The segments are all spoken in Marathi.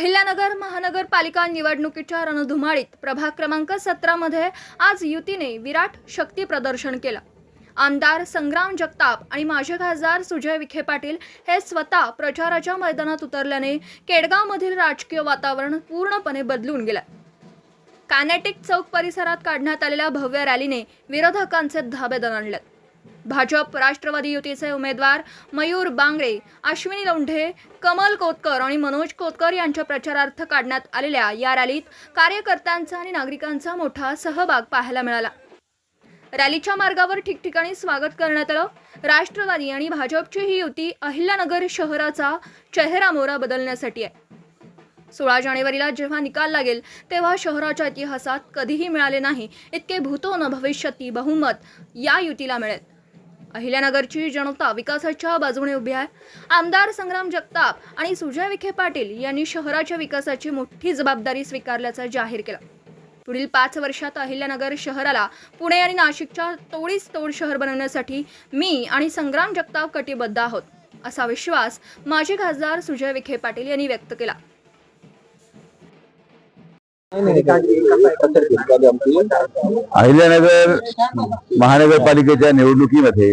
अहिल्यानगर महानगरपालिका निवडणुकीच्या रणधुमाळीत प्रभाग क्रमांक सतरामध्ये आज युतीने विराट शक्ती प्रदर्शन केलं. आमदार संग्राम जगताप आणि माजी खासदार सुजय विखे पाटील हे स्वतः प्रचाराच्या मैदानात उतरल्याने केडगावमधील राजकीय वातावरण पूर्णपणे बदलून गेलं. कानेटिक चौक परिसरात काढण्यात आलेल्या भव्य रॅलीने विरोधकांचे धाबे दणाणलेत भाजप राष्ट्रवादी युतीचे उमेदवार मयूर बांगडे अश्विनी लोंढे कमल कोतकर आणि मनोज कोतकर यांच्या प्रचारार्थ काढण्यात आलेल्या या रॅलीत कार्यकर्त्यांचा आणि नागरिकांचा मोठा सहभाग पाहायला मिळाला. रॅलीच्या मार्गावर ठिकठिकाणी स्वागत करण्यात आलं. राष्ट्रवादी आणि भाजपची ही युती अहिल्यानगर शहराचा चेहरा मोहरा बदलण्यासाठी आहे. सोळा जानेवारीला जेव्हा निकाल लागेल तेव्हा शहराच्या इतिहासात कधीही मिळाले नाही इतके भूतो न भविष्यती बहुमत या युतीला मिळेल. अहिल्यानगरची जनता विकासाच्या बाजूने उभी आहे. आमदार संग्राम जगताप आणि सुजय विखे पाटील यांनी शहराच्या विकासाची मोठी जबाबदारी स्वीकारल्याचं जाहीर केलं. पुढील पाच वर्षात अहिल्यानगर शहराला पुणे आणि नाशिकच्या तोडीस तोड शहर बनवण्यासाठी मी आणि संग्राम जगताप कटिबद्ध आहोत असा विश्वास माजी खासदार सुजय विखे पाटील यांनी व्यक्त केला. अहिल्यानगर महानगरपालिकेच्या निवडणुकीमध्ये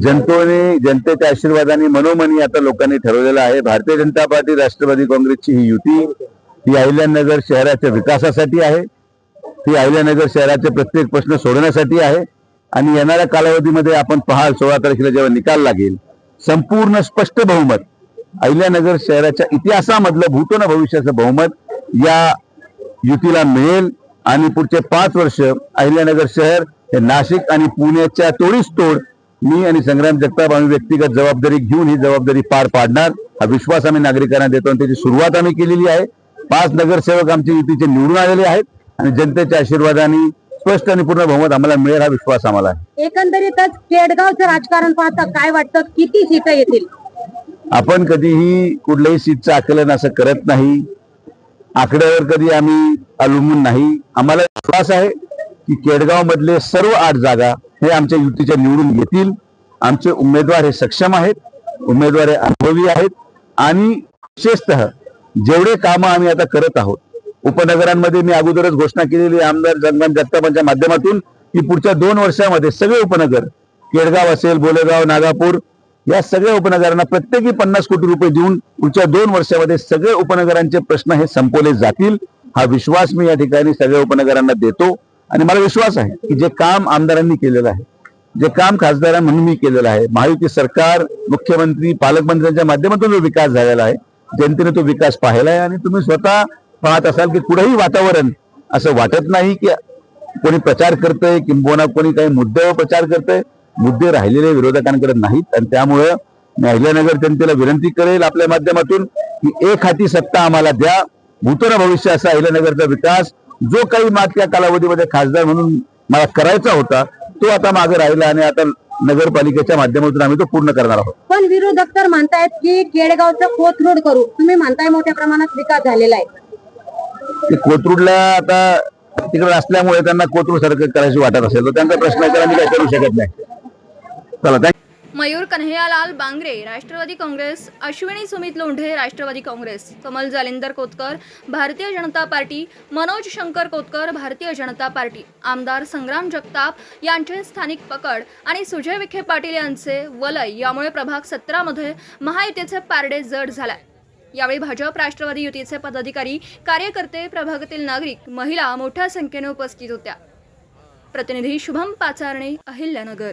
जनतेने जनतेच्या आशीर्वादाने मनोमनी आता लोकांनी ठरवलेलं आहे. भारतीय जनता पार्टी राष्ट्रवादी काँग्रेसची ही युती ही अहिल्यानगर शहराच्या विकासासाठी आहे. ही अहिल्यानगर शहराचे प्रत्येक प्रश्न सोडवण्यासाठी आहे. आणि येणाऱ्या कालावधीमध्ये आपण पहाल सोळा तारखेला जेव्हा निकाल लागेल संपूर्ण स्पष्ट बहुमत अहिल्यानगर शहराच्या इतिहासामधलं भूतोन भविष्याचं बहुमत या युतीला मिळेल आणि पुढचे पाच वर्ष अहिल्यानगर शहर हे नाशिक आणि पुण्याच्या तोडीस तोड मी आणि संग्राम जगताप आम्ही व्यक्तिगत जबाबदारी घेऊन ही जबाबदारी पार पाडणार. हा विश्वास आम्ही नागरिकांना देतो आणि त्याची सुरुवात आम्ही केलेली आहे. पाच नगरसेवक आमचे युतीचे निवडून आलेले आहेत आणि जनतेच्या आशीर्वादाने स्पष्ट आणि पूर्ण बहुमत आम्हाला मिळेल हा विश्वास आम्हाला आहे. एकंदरीतच केडगावचं राजकारण पाहता काय वाटतं? किती सीट येतील? आपण कधीही कुठल्याही सीटचं आकलन असं करत नाही. आकड्यावर कधी आम्ही अवलंबून नाही. आम्हाला विश्वास आहे की केडगाव मधले सर्व आठ जागा हे आमच्या युतीच्या निवडून घेतील आमचे उमेदवार हे सक्षम आहेत. उमेदवार हे अनुभवी आहेत. आणि विशेषतः जेवढे कामं आम्ही आता करत आहोत उपनगरांमध्ये मी अगोदरच घोषणा केलेली आमदार जगमान जगतापांच्या माध्यमातून की पुढच्या दोन वर्षामध्ये सगळे उपनगर केडगाव असेल बोलेगाव नागापूर या सगळ्या उपनगरांना प्रत्येकी पन्नास कोटी रुपये देऊन पुढच्या दोन वर्षामध्ये सगळे उपनगरांचे प्रश्न हे संपवले जातील. हा विश्वास मी या ठिकाणी सगळ्या उपनगरांना देतो. आणि मला विश्वास आहे की जे काम आमदारांनी केलेलं आहे जे काम खासदारां म्हणून मी केलेलं आहे महायुती सरकार मुख्यमंत्री पालकमंत्र्यांच्या माध्यमातून जो विकास झालेला आहे जनतेने तो विकास पाहिला आहे आणि तुम्ही स्वतः पाहत असाल की कुठेही वातावरण असं वाटत नाही की कोणी प्रचार करतंय किंबहुना कोणी काही मुद्द्यावर प्रचार करतंय. मुद्दे राहिलेले विरोधकांकडे नाहीत. आणि त्यामुळं मी अहिल्यानगर जनतेला विनंती करेल आपल्या माध्यमातून की एक हाती सत्ता आम्हाला द्या. भूतन भविष्य असा अहिल्यानगरचा विकास जो काही मागच्या कालावधीमध्ये खासदार म्हणून मला करायचा होता तो आता मागे राहिला आणि आता नगरपालिकेच्या माध्यमातून आम्ही तो पूर्ण करणार आहोत. पण विरोधक तर म्हणतायत की केडगावचं कोथरूड करू. तुम्ही म्हणताय मोठ्या प्रमाणात विकास झालेला आहे. ते कोथरूडला आता तिकडे असल्यामुळे त्यांना कोथरूड सारखं करायची वाटत असेल. तर त्यांचा प्रश्न मी काही करू शकत नाही. चला मयूर कन्हैयालाल बांगरे राष्ट्रवादी काँग्रेस अश्विनी सुमित लोंढे राष्ट्रवादी काँग्रेस कमल जालिंदर कोतकर भारतीय जनता पार्टी मनोज शंकर कोतकर भारतीय जनता पार्टी आमदार संग्राम जगताप यांचे स्थानिक पकड आणि सुजय विखे पाटील यांचे वलय यामुळे प्रभाग सतरामध्ये महायुतीचे पारडे जड झालाय. यावेळी भाजप राष्ट्रवादी युतीचे पदाधिकारी कार्यकर्ते प्रभागातील नागरिक महिला मोठ्या संख्येने उपस्थित होत्या. प्रतिनिधी शुभम पाचारणे अहिल्यानगर.